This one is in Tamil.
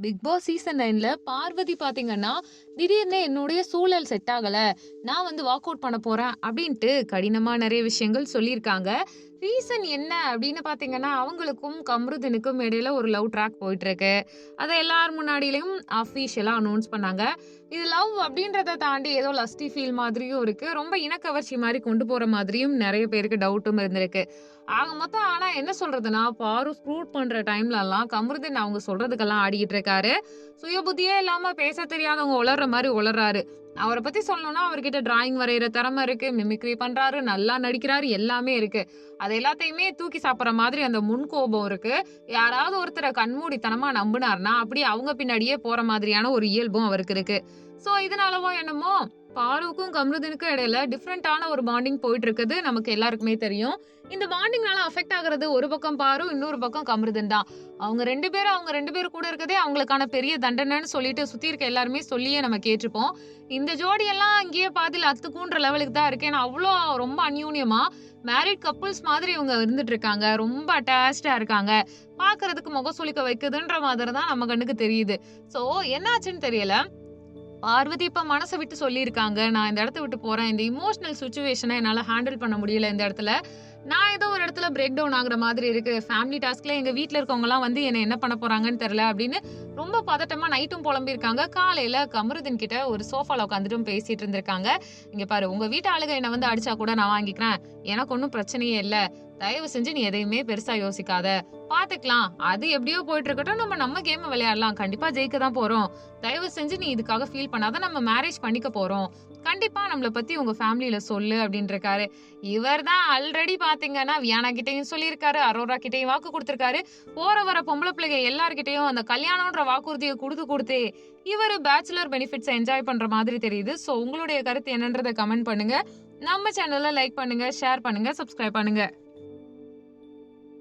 பிக் பாஸ் சீசன் நைன்ல பார்வதி பாத்தீங்கன்னா திடீர்னு என்னுடைய சூழல் செட் ஆகல. நான் வந்து வாக் அவுட் பண்ண போறேன் அப்படின்ட்டு கடினமா நிறைய விஷயங்கள் சொல்லியிருக்காங்க. ரீசன் என்ன அப்படின்னு பார்த்தீங்கன்னா அவங்களுக்கும் கம்ருதனுக்கும் இடையில ஒரு லவ் ட்ராக் போயிட்டு இருக்கு அதை எல்லார் முன்னாடியிலையும் அஃபீஷியலாக அனௌன்ஸ் பண்ணாங்க. இது லவ் அப்படின்றத தாண்டி ஏதோ லஸ்டி ஃபீல் மாதிரியும் இருக்கு. ரொம்ப இனக்கவர்ச்சி மாதிரி கொண்டு போற மாதிரியும் நிறைய பேருக்கு டவுட்டும் இருந்திருக்கு. ஆக மொத்தம் ஆனா என்ன சொல்றதுன்னா பாரு ஸ்க்ரூட் பண்ற டைம்ல எல்லாம் கமருதன் அவங்க சொல்றதுக்கெல்லாம் ஆடிக்கிட்டு இருக்காரு. சுய புத்தியே இல்லாம பேச தெரியாதவங்க உளர்ற மாதிரி உளர்றாரு. அவரை பத்தி சொல்லணும்னா அவர்கிட்ட டிராயிங் வரைகிற திறமை இருக்கு மிமிக்ரி பண்றாரு நல்லா நடிக்கிறாரு எல்லாமே இருக்கு. அது எல்லாத்தையுமே தூக்கி சாப்பிட்ற மாதிரி அந்த முன்கோபம் இருக்கு. யாராவது ஒருத்தரை கண்மூடித்தனமா நம்பினார்னா அப்படி அவங்க பின்னாடியே போற மாதிரியான ஒரு இயல்பும் அவருக்கு இருக்கு. ஸோ இதனாலவோ என்னமோ பாலுக்கும் கம்ருதினுக்கும் இடையில டிஃப்ரெண்டான ஒரு பாண்டிங் போயிட்டு இருக்குது நமக்கு எல்லாருக்குமே தெரியும். இந்த பாண்டிங்னால அஃபெக்ட் ஆகுறது ஒரு பக்கம் பாரு இன்னொரு பக்கம் கம்ருதன் தான். அவங்க ரெண்டு பேரும் அவங்க ரெண்டு பேரும் கூட இருக்கதே அவங்களுக்கான பெரிய தண்டனைன்னு சொல்லிட்டு சுத்தி இருக்க எல்லாருமே சொல்லியே நம்ம கேட்டிருப்போம். இந்த ஜோடியெல்லாம் இங்கேயே பாதியில் அத்துக்குன்ற லெவலுக்கு தான் இருக்கு. ஏன்னா அவ்வளோ ரொம்ப அந்யூன்யமா மேரிட் கப்புள்ஸ் மாதிரி இவங்க இருந்துட்டு இருக்காங்க ரொம்ப அட்டாச்சா இருக்காங்க. பாக்குறதுக்கு முகம் சுளிக்க வைக்குதுன்ற மாதிரி தான் நம்ம கண்ணுக்கு தெரியுது. சோ என்னாச்சுன்னு தெரியல. பார்வதி இப்ப மனசை விட்டு சொல்லியிருக்காங்க. நான் இந்த இடத்த விட்டு போறேன். இந்த இமோஷனல் சுச்சுவேஷனை என்னால ஹேண்டில் பண்ண முடியல இந்த இடத்துல. நான் ஏதோ ஒரு இடத்துல பிரேக் டவுன் ஆகுற மாதிரி இருக்கு. ஃபேமிலி டாஸ்க்ல எங்க வீட்டில் இருக்கவங்கலாம் வந்து என்ன என்ன பண்ண போறாங்கன்னு தெரியல அப்படின்னு ரொம்ப பதட்டமா நைட்டும் புலம்பிருக்காங்க காலையில கமருதன் கிட்ட ஒரு சோஃபால உட்காந்துட்டும் பேசிட்டு இருந்திருக்காங்க. இங்க பாரு உங்க வீட்டு ஆளுங்க என்ன வந்து அடிச்சா கூட நான் வாங்கிக்கிறேன். எனக்கு ஒன்றும் பிரச்சனையே இல்லை. தயவு செஞ்சு நீ எதையுமே பெருசா யோசிக்காத. பாத்துக்கலாம். அது எப்படியோ போயிட்டு இருக்கட்டும் நம்ம நம்ம கேம் விளையாடலாம். கண்டிப்பா ஜெயிக்க தான் போறோம். தயவு செஞ்சு நீ இதுக்காக ஃபீல் பண்ணாத. நம்ம மேரேஜ் பண்ணிக்க போறோம். கண்டிப்பா நம்மளை பத்தி உங்க ஃபேமிலியில சொல்லு அப்படின்னு இருக்காரு இவர் தான் ஆல்ரெடி பாத்தீங்கன்னா வியானா கிட்டையும் சொல்லியிருக்காரு. அரோரா கிட்டையும் வாக்கு கொடுத்திருக்காரு. போற வர பொம்பளை பிள்ளைங்க எல்லார்கிட்டையும் அந்த கல்யாணம்ன்ற வாக்குறுதியை கொடுத்து கொடுத்து இவர் பேச்சுலர் பெனிஃபிட்ஸ் என்ஜாய் பண்ற மாதிரி தெரியுது. ஸோ உங்களுடைய கருத்து என்னன்றதை கமெண்ட் பண்ணுங்க. நம்ம சேனலை லைக் பண்ணுங்க ஷேர் பண்ணுங்க சப்ஸ்கிரைப் பண்ணுங்க.